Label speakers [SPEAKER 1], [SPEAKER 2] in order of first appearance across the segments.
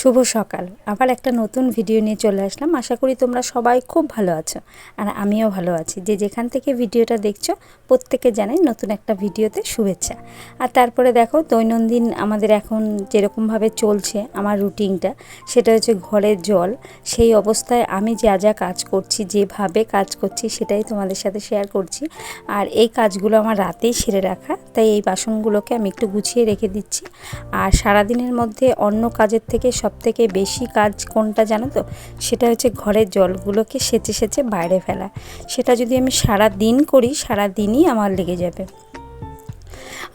[SPEAKER 1] শুভ সকাল। আবার একটা নতুন ভিডিও নিয়ে চলে আসলাম। আশা করি তোমরা সবাই খুব ভালো আছো আর আমিও ভালো আছি। যে যেখান থেকে ভিডিওটা দেখছ, প্রত্যেকে জানাই নতুন একটা ভিডিওতে শুভেচ্ছা। আর তারপরে দেখো, দৈনন্দিন আমাদের এখন যেরকমভাবে চলছে আমার রুটিনটা সেটা হচ্ছে ঘরের জল। সেই অবস্থায় আমি যা যা কাজ করছি, যেভাবে কাজ করছি, সেটাই তোমাদের সাথে শেয়ার করছি। আর এই কাজগুলো আমার রাতেই সেরে রাখা, তাই এই বাসনগুলোকে আমি একটু গুছিয়ে রেখে দিচ্ছি। আর সারাদিনের মধ্যে অন্য কাজের থেকে সব থেকে বেশি কাজ কোনটা জানো তো? সেটা হচ্ছে ঘরের জলগুলোকে সেচে সেচে বাইরে ফেলা। সেটা যদি আমি সারা দিন করি সারা দিনই আমার লেগে যাবে।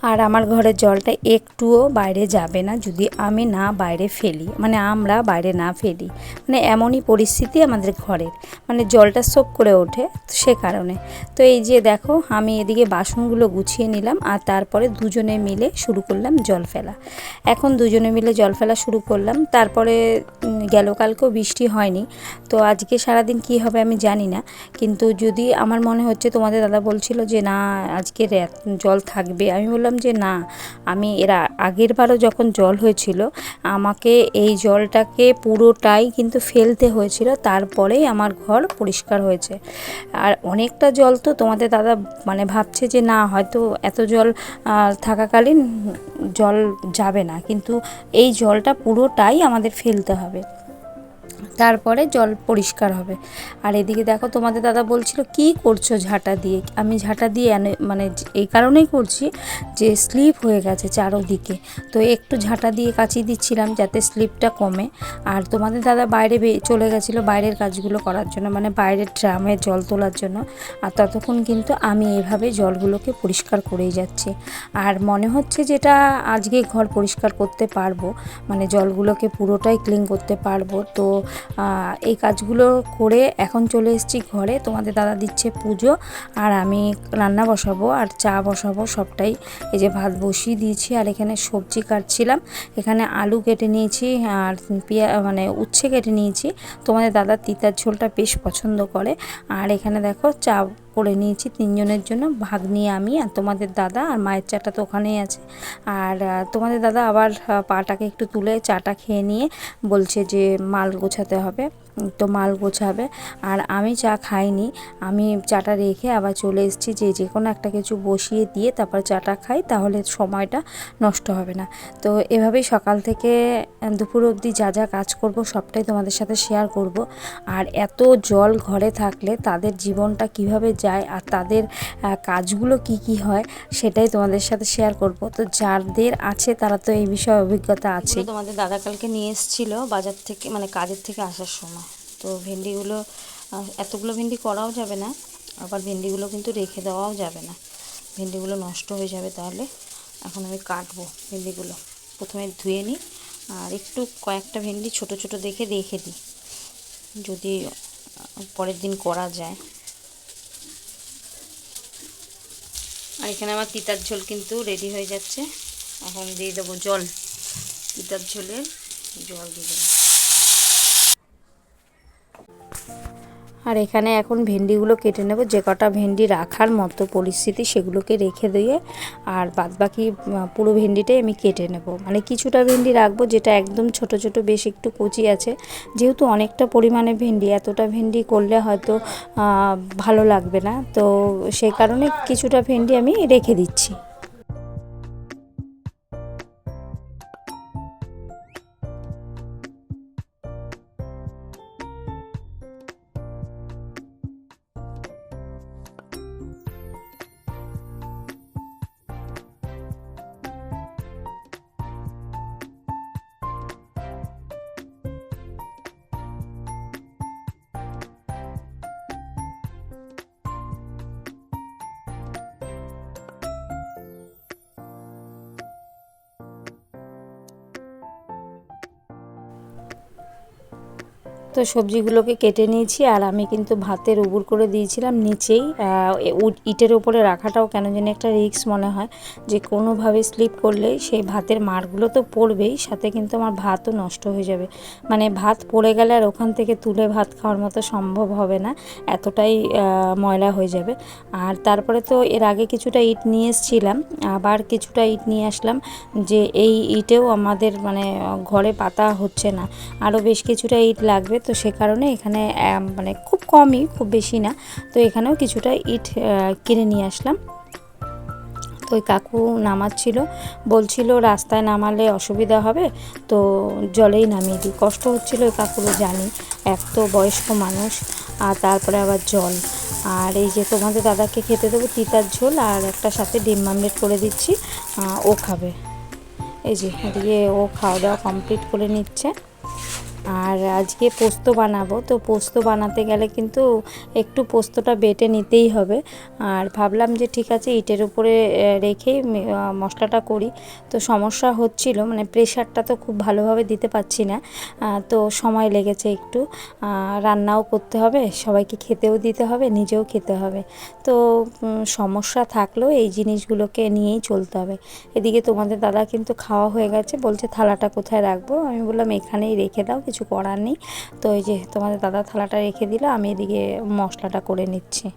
[SPEAKER 1] আর আমার ঘরের জলটা একটুও বাইরে যাবে না যদি আমি না বাইরে ফেলি মানে আমরা বাইরে না ফেলি। মানে এমনই পরিস্থিতি আমাদের ঘরের মানে জলটা সোপ করে ওঠে সে কারণে। তো এই যে দেখো, আমি এদিকে বাসনগুলো গুছিয়ে নিলাম আর তারপরে দুজনে মিলে শুরু করলাম জল ফেলা। এখন দুজনে মিলে জল ফেলা শুরু করলাম, তারপরে গেল কালকেও বৃষ্টি হয়নি। তো আজকে সারাদিন কি হবে আমি জানি না, কিন্তু যদি আমার মনে হচ্ছে তোমাদের দাদা বলছিল যে না, আজকে জল থাকবে, আমি বললাম যে, না, আমি এর আগের বারও যখন জল হয়েছিল, আমাকে এই জলটাকে পুরোটাই কিন্তু ফেলতে হয়েছিল, তারপরেই আমার ঘর পরিষ্কার হয়েছে। আর অনেকটা জল তো তোমাদের দাদা মানে ভাবছে যে, না, হয়তো এত জল থাকাকালীন জল যাবে না। কিন্তু এই জলটা পুরোটাই আমাদের ফেলতে হবে। তারপরে জল পরিষ্কার হবে। আর এদিকে দেখো তোমাদের দাদা বলছিল, কি করছ ঝাঁটা দিয়ে? আমি ঝাঁটা দিয়ে মানে এই কারণেই করছি যে স্লিপ হয়ে গেছে চারোদিকে। তো একটু ঝাঁটা দিয়ে কাচিয়ে দিচ্ছিলাম যাতে স্লিপটা কমে। আর তোমাদের দাদা বাইরে চলে গেছিল বাইরের কাজগুলো করার জন্য মানে বাইরের ড্রামে জল তোলার জন্য। আর ততক্ষণ কিন্তু আমি এভাবে জলগুলোকে পরিষ্কার করেই যাচ্ছি। আর মনে হচ্ছে যেটা আজকে ঘর পরিষ্কার করতে পারব মানে জলগুলোকে পুরোটাই ক্লিন করতে পারব। তো এই কাজগুলো করে এখন চলে এসেছি ঘরে। তোমাদের দাদা দিচ্ছে পুজো আর আমি রান্না বসাবো আর চা বসাবো, সবটাই এই যে ভাত বসিয়ে দিয়েছি আর এখানে সবজি কাটছিলাম। এখানে আলু কেটে নিয়েছি আর পেঁয়া মানে উচ্ছে কেটে নিয়েছি। তোমাদের দাদা তিতার ঝোলটা বেশ পছন্দ করে। আর এখানে দেখো চা করে নিয়েছি তিনজনের জন্য। ভাগ নিয়ে আমি আর তোমাদের দাদা আর মায়ের চাটা তো ওখানেই আছে। আর তোমাদের দাদা আবার পাটাকে একটু তুলে চাটা খেয়ে নিয়ে বলছে যে মাল গোছাতে হবে। তো মাল গোছাবে। আর আমি চা খাইনি, আমি চাটা রেখে আবার চলে এসেছি যে যে কোনো একটা কিছু বসিয়ে দিয়ে তারপর চাটা খাই, তাহলে সময়টা নষ্ট হবে না। তো এভাবেই সকাল থেকে দুপুর অবধি যা যা কাজ করব সবটাই তোমাদের সাথে শেয়ার করব। আর এত জল ঘরে থাকলে তাদের জীবনটা কীভাবে যায় আর তাদের কাজগুলো কি কি হয় সেটাই তোমাদের সাথে শেয়ার করব। তো যাদের আছে তারা তো এই বিষয়ে অভিজ্ঞতা আছে তোমাদের দাদা কালকে নিয়ে এসেছিল বাজার থেকে মানে কাজের থেকে আসার সময়। তো ভেন্ডিগুলো এতগুলো ভেন্ডি করাও যাবে না, আবার ভেন্ডিগুলো কিন্তু রেখে দেওয়াও যাবে না। ভেন্ডিগুলো নষ্ট হয়ে যাবে তাহলে এখন আমি কাটবো ভেন্ডিগুলো। প্রথমে ধুয়ে নিই আর একটু কয়েকটা ভেন্ডি ছোট ছোট দেখে রেখে দিই, যদি পরের দিন করা যায়। আর এখানে আমার তিতার ঝোল কিন্তু রেডি হয়ে যাচ্ছে। এখন দিয়ে দেবো জল। তিতার ঝোলের জল দিয়ে দেবো। আর এখানে এখন ভেন্ডিগুলো কেটে নেব। যে কটা ভেন্ডি রাখার মতো পরিস্থিতি সেগুলোকে রেখে দিয়ে আর বাদ বাকি পুরো ভেন্ডিটাই আমি কেটে নেব। মানে কিছুটা ভেন্ডি রাখব যেটা একদম ছোট ছোট, বেশ একটু কুচি আছে। যেহেতু অনেকটা পরিমাণে ভেন্ডি, এতটা ভেন্ডি করলে হয়তো ভালো লাগবে না। তো সেই কারণে কিছুটা ভেন্ডি আমি রেখে দিচ্ছি। তো সবজিগুলোকে কেটে নিয়েছি আর আমি কিন্তু ভাতের উবুর করে দিয়েছিলাম নিচেই। ইটের উপরে রাখাটাও কেন যেন একটা রিস্ক মনে হয় যে কোনোভাবে স্লিপ করলে সেই ভাতের মারগুলো তো পড়বেই, সাথে কিন্তু আমার ভাতও নষ্ট হয়ে যাবে। মানে ভাত পড়ে গেলে আর ওখান থেকে তুলে ভাত খাওয়ার মতো সম্ভব হবে না, এতটাই ময়লা হয়ে যাবে। আর তারপরে তো এর আগে কিছুটা ইট নিয়ে এসেছিলাম, আবার কিছুটা ইট নিয়ে আসলাম যে এই ইটেও আমাদের মানে ঘরে পাতা হচ্ছে না। আরও বেশ কিছুটা ইট লাগবে তো সে কারণে এখানে মানে খুব কমই, খুব বেশি না। তো এখানেও কিছুটা ইট কিনে নিয়ে আসলাম। তো ওই কাকু নামাচ্ছিল, বলছিল রাস্তায় নামালে অসুবিধা হবে, তো জলেই নামিয়ে দিই। কষ্ট হচ্ছিল ওই কাকুরও, জানি। এক তো বয়স্ক মানুষ, আর তারপরে আবার জল। আর এই যে তোমাদের দাদাকে খেতে দেবো তিতার ঝোল, আর একটা সাথে ডিম মামলেট করে দিচ্ছি ও খাবে। এই যে, এদিকে ও খাওয়া দাওয়া কমপ্লিট করে নিচ্ছে। আর আজকে পোস্ত বানাবো। তো পোস্ত বানাতে গেলে কিন্তু একটু পোস্তটা বেটে নিতেই হবে। আর ভাবলাম যে ঠিক আছে, ইটের উপরে রেখেই মশলাটা করি। তো সমস্যা হচ্ছিল মানে প্রেশারটা তো খুব ভালোভাবে দিতে পারছি না। তো সময় লেগেছে একটু। রান্নাও করতে হবে, সবাইকে খেতেও দিতে হবে, নিজেও খেতে হবে। তো সমস্যা থাকলেও এই জিনিসগুলোকে নিয়েই চলতে হবে। এদিকে তোমাদের দাদা কিন্তু খাওয়া হয়ে গেছে, বলছে থালাটা কোথায় রাখব? আমি বললাম এখানেই রেখে দাও, কিছু করার নেই। তো এই যে তোমাদের দাদা থালাটা রেখে দিল, আমি এদিকে মশলাটা করে নিচ্ছি।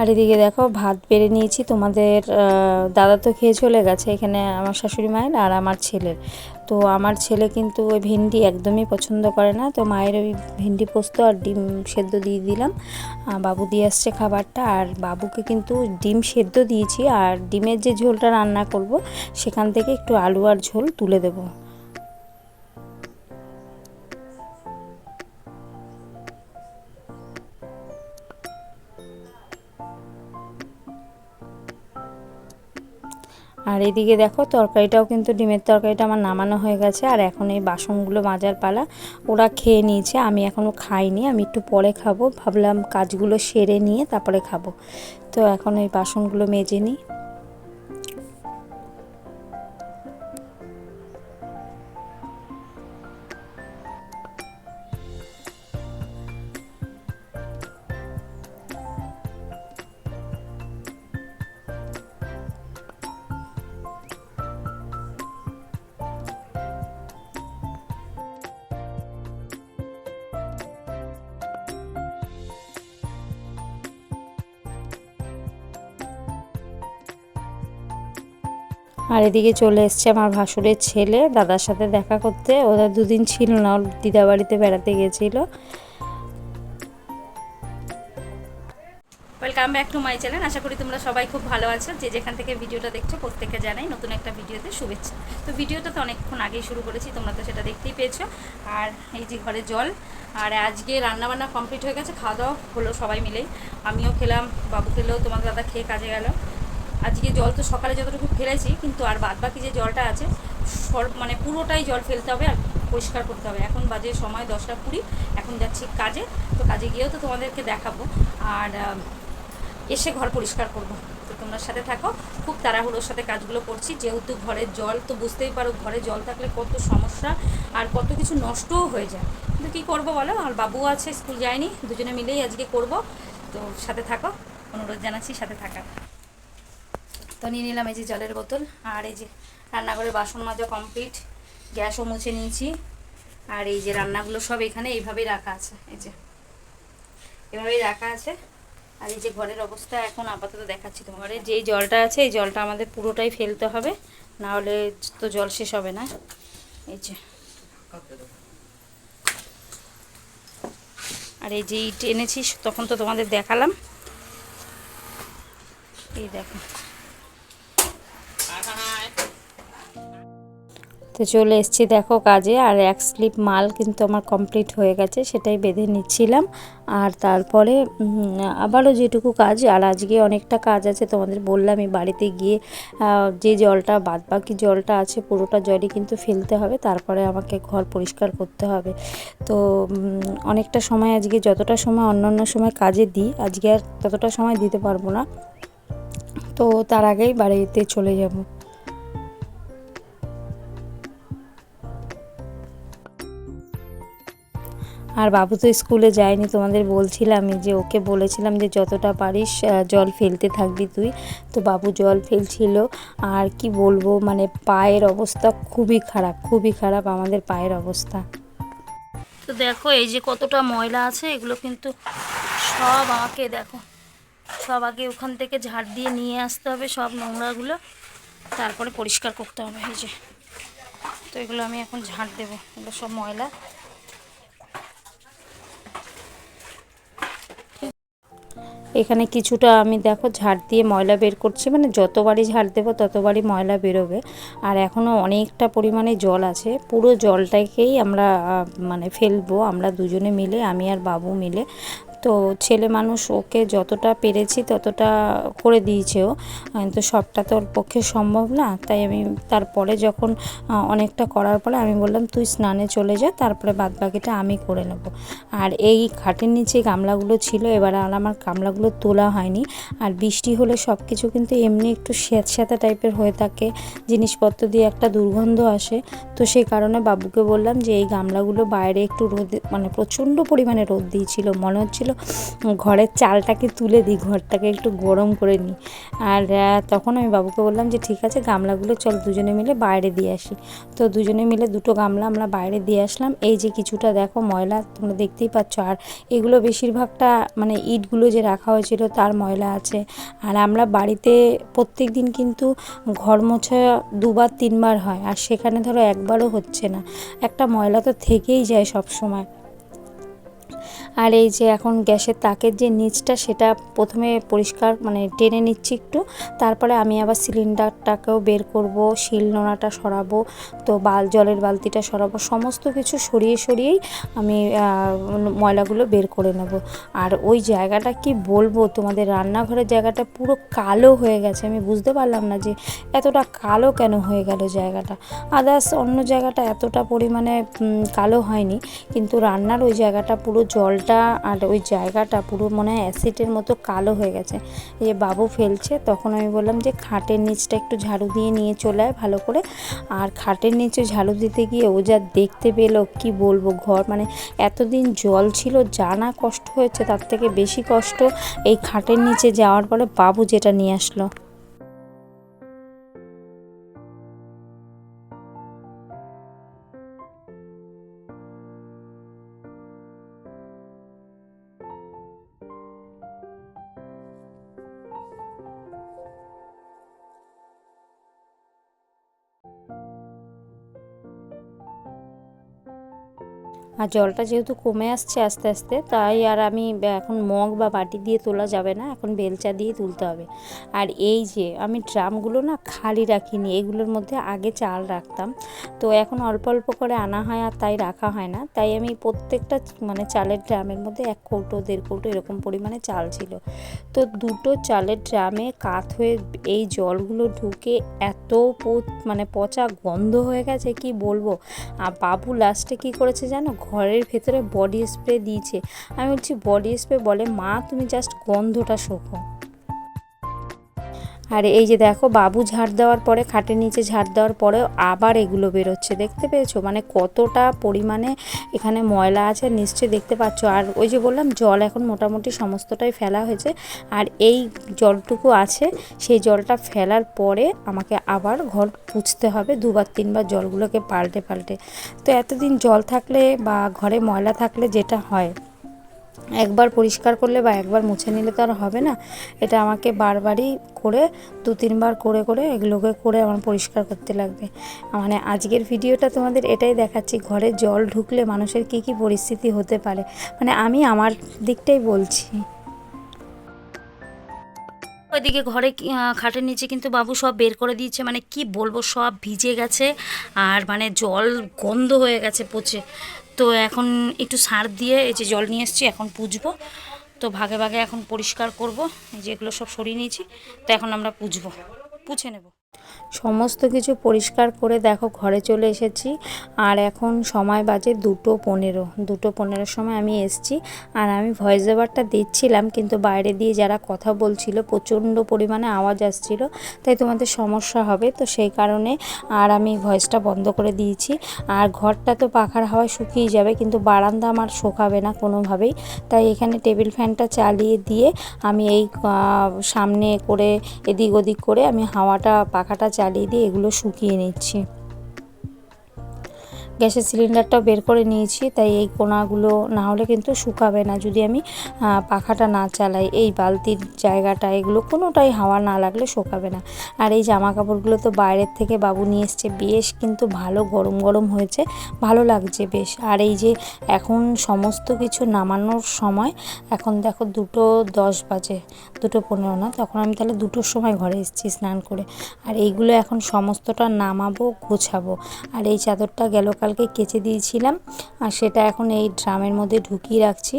[SPEAKER 1] আর এদিকে দেখো, ভাত বেড়ে নিয়েছি। তোমাদের দাদা তো খেয়ে চলে গেছে, এখানে আমার শাশুড়ি মায়ের আর আমার ছেলের। তো আমার ছেলে কিন্তু ওই ভেন্ডি একদমই পছন্দ করে না। তো মায়ের ওই ভেন্ডি পোস্ত আর ডিম সেদ্ধ দিয়ে দিলাম। বাবু দিয়ে আসছে খাবারটা। আর বাবুকে কিন্তু ডিম সেদ্ধ দিয়েছি। আর ডিমের যে ঝোলটা রান্না করব, সেখান থেকে একটু আলু আর ঝোল তুলে দেবো। আর এদিকে দেখো, তরকারিটাও কিন্তু ডিমের তরকারিটা আমার নামানো হয়ে গেছে। আর এখন এই বাসনগুলো মাজার পালা, ওরা খেয়ে নিয়েছে, আমি এখনও খাইনি, আমি একটু পরে খাব। ভাবলাম কাজগুলো সেরে নিয়ে তারপরে খাব। তো এখন এই বাসনগুলো মেজে নিই। আর এদিকে চলে এসছে আমার ভাসুরের ছেলে, দাদার সাথে দেখা করতে। ওরা দুদিন ছিল না, ওর দিদা বাড়িতে গেছিল। Welcome back to my channel আশা করি তোমরা সবাই খুব ভালো আছো। যে যেখান থেকে ভিডিওটা দেখছ প্রত্যেকে জানাই নতুন একটা ভিডিওতে শুভেচ্ছা। তো ভিডিওটা তো অনেকক্ষণ আগেই শুরু করেছি, তোমরা তো সেটা দেখতেই পেয়েছ। আর এই যে ঘরে জল, আর আজকে রান্না বান্না কমপ্লিট হয়ে গেছে, খাওয়া দাওয়া হলো সবাই মিলেই। আমিও খেলাম, বাবু খেলেও তোমার দাদা খেয়ে কাজে গেল। আজকে জল তো সকালে যতটুকু ফেলেছি, কিন্তু আর বাদ বাকি যে জলটা আছে, সর মানে পুরোটাই জল ফেলতে হবে আর পরিষ্কার করতে হবে। এখন বাজে সময় দশটা কুড়ি, এখন যাচ্ছি কাজে। তো কাজে গিয়েও তো তোমাদেরকে দেখাবো। আর এসে ঘর পরিষ্কার করব। তো তোমরা সাথে থাকো। খুব তাড়াহুড়োর সাথে কাজগুলো করছি। যেহেতু ঘরের জল, তো বুঝতেই পারো ঘরে জল থাকলে কত সমস্যা আর কত কিছু নষ্টও হয়ে যায়। কিন্তু কী করব বলো? আর বাবু আছে, স্কুল যায়নি। দুজনে মিলেই আজকে করব। তো সাথে থাকো। অনুরোধ জানাচ্ছি সাথে থাকার। তো নিয়ে নিলাম এই যে জলের বোতল আর এই যে রান্নাঘরের বাসন মাজা কমপ্লিট। গ্যাসও মুছে নিয়েছি। আর এই যে রান্নাগুলো সব এখানে এইভাবেই রাখা আছে। এই যে এভাবেই রাখা আছে। আর এই যে ঘরের অবস্থা এখন আপাতত দেখাচ্ছি তোমার ঘরে যেই জলটা আছে, এই জলটা আমাদের পুরোটাই ফেলতে হবে। না হলে তো জল শেষ হবে না। এই যে আর এই যে ইট এনেছি তখন তো তোমাদের দেখালাম। এই দেখো। তো চলে এসেছি দেখো কাজে, আর এক স্লিপ মাল কিন্তু আমার কমপ্লিট হয়ে গেছে, সেটাই বেঁধে নিচ্ছিলাম। আর তারপরে আবারও যেটুকু কাজ, আর আজকে অনেকটা কাজ আছে, তোমাদের বললামই বাড়িতে গিয়ে যে জলটা বাদ বাকি জলটা আছে, পুরোটা জলই কিন্তু ফেলতে হবে, তারপরে আমাকে ঘর পরিষ্কার করতে হবে। তো অনেকটা সময় আজকে, যতটা সময় অন্য অন্য সময় কাজে দিই, আজকে আর ততটা সময় দিতে পারব না। তো তার আগেই বাড়িতে চলে যাব। আর বাবু তো স্কুলে যায়নি, তোমাদের বলছিলামই যে ওকে বলেছিলাম যে যতটা পারিস জল ফেলতে থাকবি তুই। তো বাবু জল ফেলছিল। আর কি বলব মানে পায়ের অবস্থা খুবই খারাপ খুবই খারাপ আমাদের পায়ের অবস্থা। তো দেখো এই যে কতটা ময়লা আছে, এগুলো কিন্তু সব আমাকে দেখো, সব আগে ওখান থেকে ঝাড় দিয়ে নিয়ে আসতে হবে সব নোংরাগুলো, তারপরে পরিষ্কার করতে হবে এই যে। তো এগুলো আমি এখন ঝাড় দেবো, এগুলো সব ময়লা। এখানে কিছুটা আমি দেখো ঝাড় দিয়ে ময়লা বের করছি মানে যতবারই ঝাড় দেবো ততবারই ময়লা বেরোবে। আর এখনও অনেকটা পরিমাণে জল আছে, পুরো জলটাকেই আমরা মানে ফেলব আমরা দুজনে মিলে, আমি আর বাবু মিলে। তো ছেলে মানুষ ওকে যতটা পেরেছি ততটা করে দিয়েছে ও তো সবটা তো ওর পক্ষে সম্ভব না। তাই আমি তারপরে যখন অনেকটা করার পরে আমি বললাম, তুই স্নানে চলে যা, তারপরে বাদ বাকিটা আমি করে নেব। আর এই খাটের নিচে গামলাগুলো ছিল, এবার আর আমার গামলাগুলো তোলা হয়নি। আর বৃষ্টি হলে সব কিছু কিন্তু এমনি একটু স্যাঁতস্যাঁতা টাইপের হয়ে থাকে। জিনিসপত্র দিয়ে একটা দুর্গন্ধ আসে। তো সেই কারণে বাবুকে বললাম যে, এই গামলাগুলো বাইরে একটু রোদ মানে প্রচণ্ড পরিমাণে রোদ দিয়েছিল, মনে হচ্ছিল ঘরের চালটাকে তুলে দিই, ঘরটাকে একটু গরম করে নিই। আর তখন আমি বাবুকে বললাম যে, ঠিক আছে, গামলাগুলো চল দুজনে মিলে বাইরে দিয়ে আসি। তো দুজনে মিলে দুটো গামলা আমরা বাইরে দিয়ে আসলাম। এই যে কিছুটা দেখো ময়লা, তোমরা দেখতেই পাচ্ছ। আর এগুলো বেশিরভাগটা মানে ইটগুলো যে রাখা হয়েছিল তার ময়লা আছে। আর আমরা বাড়িতে প্রত্যেক দিন কিন্তু ঘর মোছা দুবার, তিনবার হয়। আর সেখানে ধরো একবারও হচ্ছে না। একটা ময়লা তো থেকেই যায় সব সময় আর এই যে এখন গ্যাসের তাকের যে নিচটা, সেটা প্রথমে পরিষ্কার মানে টেনে নিচ্ছি একটু। তারপরে আমি আবার সিলিন্ডারটাকেও বের করব শিল নোড়াটা সরাবো, তো বাল, জলের বালতিটা সরাবো, সমস্ত কিছু সরিয়ে সরিয়েই আমি ময়লাগুলো বের করে নেব। আর ওই জায়গাটা কি বলব তোমাদের, রান্নাঘরের জায়গাটা পুরো কালো হয়ে গেছে। আমি বুঝতে পারলাম না যে এতটা কালো কেন হয়ে গেল জায়গাটা। আদার্স অন্য জায়গাটা এতটা পরিমাণে কালো হয়নি, কিন্তু রান্নার ওই জায়গাটা পুরো জলটা আর ওই জায়গাটা পুরো মনে হয় অ্যাসিডের মতো কালো হয়ে গেছে। যে বাবু ফেলছে, তখন আমি বললাম যে খাটের নিচটা একটু ঝাড়ু দিয়ে নিয়ে চলে আয় ভালো করে। আর খাটের নিচে ঝাড়ু দিতে গিয়ে ও যা দেখতে পেল, কি বলব ঘর মানে এতদিন জল ছিল, যা না কষ্ট হয়েছে তার থেকে বেশি কষ্ট এই খাটের নিচে যাওয়ার পরে বাবু যেটা নিয়ে আসলো। আর জলটা যেহেতু কমে আসছে আস্তে আস্তে, তাই আর আমি এখন মগ বা বাটি দিয়ে তোলা যাবে না, এখন বেলচা দিয়ে তুলতে হবে। আর এই যে আমি ড্রামগুলো না খালি রাখিনি, এগুলোর মধ্যে আগে চাল রাখতাম। তো এখন অল্প অল্প করে আনা হয় আর তাই রাখা হয় না, তাই আমি প্রত্যেকটা মানে চালের ড্রামের মধ্যে এক কৌটো, দেড় কৌটো এরকম পরিমাণে চাল ছিল। তো দুটো চালের ড্রামে কাত হয়ে এই জলগুলো ঢুকে এত মানে পচা গন্ধ হয়ে গেছে, কি বলব? আর বাবু লাস্টে কি করেছে জানো? ঘরের ভেতরে বডি স্প্রে দিয়েছে। আমি বলছি বডি স্প্রে বলে, মা, তুমি জাস্ট গন্ধটা শোকো। আর এই যে দেখো, বাবু ঝাড় দেওয়ার পরে, খাটের নিচে ঝাড় দেওয়ার পরে আবার এগুলো বেরোচ্ছে। দেখতে পেয়েছ? মানে কতটা পরিমাণে এখানে ময়লা আছে, নিশ্চয়ই দেখতে পাচ্ছ। আর ওই যে বললাম, জল এখন মোটামুটি সমস্তটাই ফেলা হয়েছে। আর এই জলটুকু আছে, সেই জলটা ফেলার পরে আমাকে আবার ঘর পুছতে হবে, দুবার তিনবার জলগুলোকে পাল্টে পাল্টে। তো এতদিন জল থাকলে বা ঘরে ময়লা থাকলে যেটা হয়? একবার পরিষ্কার করলে বা একবার মুছে নিলে তো আর হবে না। এটা আমাকে বারবারই করে, দু তিনবার করে করে এগুলোকে করে আমার পরিষ্কার করতে লাগবে। মানে আজকের ভিডিওটা তোমাদের এটাই দেখাচ্ছি, ঘরে জল ঢুকলে মানুষের কী কী পরিস্থিতি হতে পারে। মানে আমি আমার দিকটাই বলছি।
[SPEAKER 2] ওইদিকে ঘরে খাটের নিচে কিন্তু বাবু সব বের করে দিয়েছে। মানে কি বলব, সব ভিজে গেছে। আর মানে জল গন্ধ হয়ে গেছে পচে তো এখন একটু সার দিয়ে এই যে জল নিয়ে এসেছি, এখন পুজবো। তো ভাগে ভাগে এখন পরিষ্কার করব। এই যে এগুলো সব সরিয়ে নিয়েছি, তো এখন আমরা পুজবো। পুছে নেব।
[SPEAKER 1] সমস্ত কিছু পরিষ্কার করে দেখো, ঘরে চলে এসেছি। আর এখন সময় বাজে দুটো পনেরো। দুটো পনেরোর সময় আমি এসছি আর আমি ভয়েস ওভারটা দিচ্ছিলাম কিন্তু বাইরে দিয়ে যারা কথা বলছিল প্রচণ্ড পরিমাণে আওয়াজ আসছিল, তাই তোমাদের সমস্যা হবে। তো সেই কারণে আর আমি ভয়েসটা বন্ধ করে দিয়েছি। আর ঘরটা তো পাখার হাওয়ায় শুকিয়ে যাবে কিন্তু বারান্দা আমার শোকাবে না কোনোভাবেই। তাই এখানে টেবিল ফ্যানটা চালিয়ে দিয়ে আমি এই সামনে করে এদিক ওদিক করে আমি হাওয়াটা পাখাটা চালিয়ে দিয়ে এগুলো শুকিয়ে নিচ্ছি। গ্যাসের সিলিন্ডারটাও বের করে নিয়েছি, তাই এই কোনাগুলো না হলে কিন্তু শুকাবে না। যদি আমি পাখাটা না চালাই, এই বালতির জায়গাটা, এগুলো কোনোটাই হাওয়া না লাগলে শুকাবে না। আর এই জামা কাপড়গুলো তো বাইরের থেকে বাবু নিয়ে এসছে, বেশ কিন্তু ভালো গরম গরম হয়েছে, ভালো লাগছে বেশ। আর এই যে এখন সমস্ত কিছু নামানোর সময়, এখন দেখো দুটো দশ বাজে, দুটো পনেরো না, তখন আমি তাহলে দুটোর সময় ঘরে এসেছি স্নান করে। আর এইগুলো এখন সমস্তটা নামাবো, গোছাবো। আর এই চাদরটা গেল কালকে কেচে দিয়েছিলাম, আর সেটা এখন এই ড্রামের মধ্যে ঢুকিয়ে রাখছি।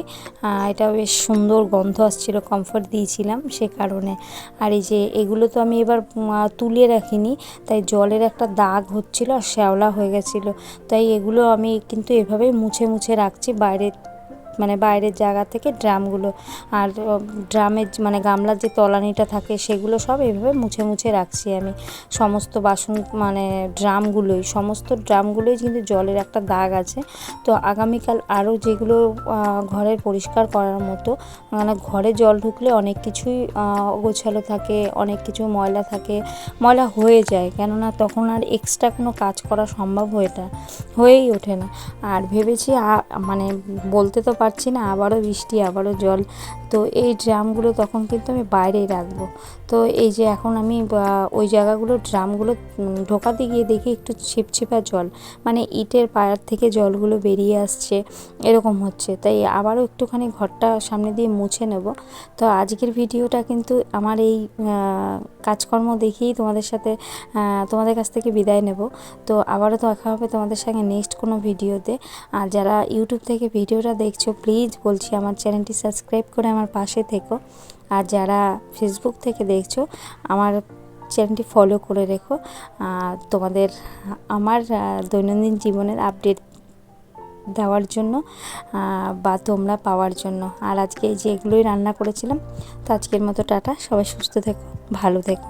[SPEAKER 1] এটা বেশ সুন্দর গন্ধ আসছিল কমফর্ট দিয়েছিলাম সে কারণে। আর এই যে এগুলো তো আমি এবার তুলে রাখিনি, তাই জলের একটা দাগ হচ্ছিল আর শ্যাওলা হয়ে গেছিল। তাই এগুলো আমি কিন্তু এভাবেই মুছে মুছে রাখছি, বাইরে মানে বাইরের জায়গা থেকে ড্রামগুলো আর ড্রামের মানে গামলার যে তলানিটা থাকে সেগুলো সব এইভাবে মুছে মুছে রাখছি আমি। সমস্ত বাসন মানে ড্রামগুলোই সমস্ত ড্রামগুলোই কিন্তু জলের একটা দাগ আছে। তো আগামীকাল আরও যেগুলো ঘরের পরিষ্কার করার মতো মানে ঘরে জল ঢুকলে অনেক কিছুই আহ, অগোছালো থাকে অনেক কিছু ময়লা থাকে ময়লা হয়ে যায়। কেননা তখন আর এক্সট্রা কোনো কাজ করা সম্ভব হয়ে হয়েই ওঠে না। আর ভেবেছি মানে বলতে তো পারছি না, আবারও বৃষ্টি, আবারও জল। তো এই ড্রামগুলো তখন কিন্তু আমি বাইরেই রাখব। তো এই যে এখন আমি ওই জায়গাগুলো, ড্রামগুলো ঢোকাতে গিয়ে দেখি একটু ছিপছিপা জল। মানে ইটের পায়ার থেকে জলগুলো বেরিয়ে আসছে, এরকম হচ্ছে। তাই আবারও একটুখানি ঘরটা সামনে দিয়ে মুছে নেব। তো আজকের ভিডিওটা কিন্তু আমার এই কাজকর্ম দেখেই তোমাদের সাথে তোমাদের কাছ থেকে বিদায় নেব। তো আবারও দেখা হবে তোমাদের সঙ্গে নেক্সট কোনো ভিডিওতে। আর যারা ইউটিউব থেকে ভিডিওটা দেখছ প্লিজ বলছি আমার চ্যানেলটি সাবস্ক্রাইব করে আমার পাশে থেকো। আর যারা ফেসবুক থেকে দেখছ, আমার চ্যানেলটি ফলো করে রেখো। তোমাদের আমার দৈনন্দিন জীবনের আপডেট দেওয়ার জন্য বা তোমরা পাওয়ার জন্য। আর আজকে এই যে এগুলোই রান্না করেছিলাম, তো আজকের মতো টাটা। সবাই সুস্থ থেকো, ভালো থেকো।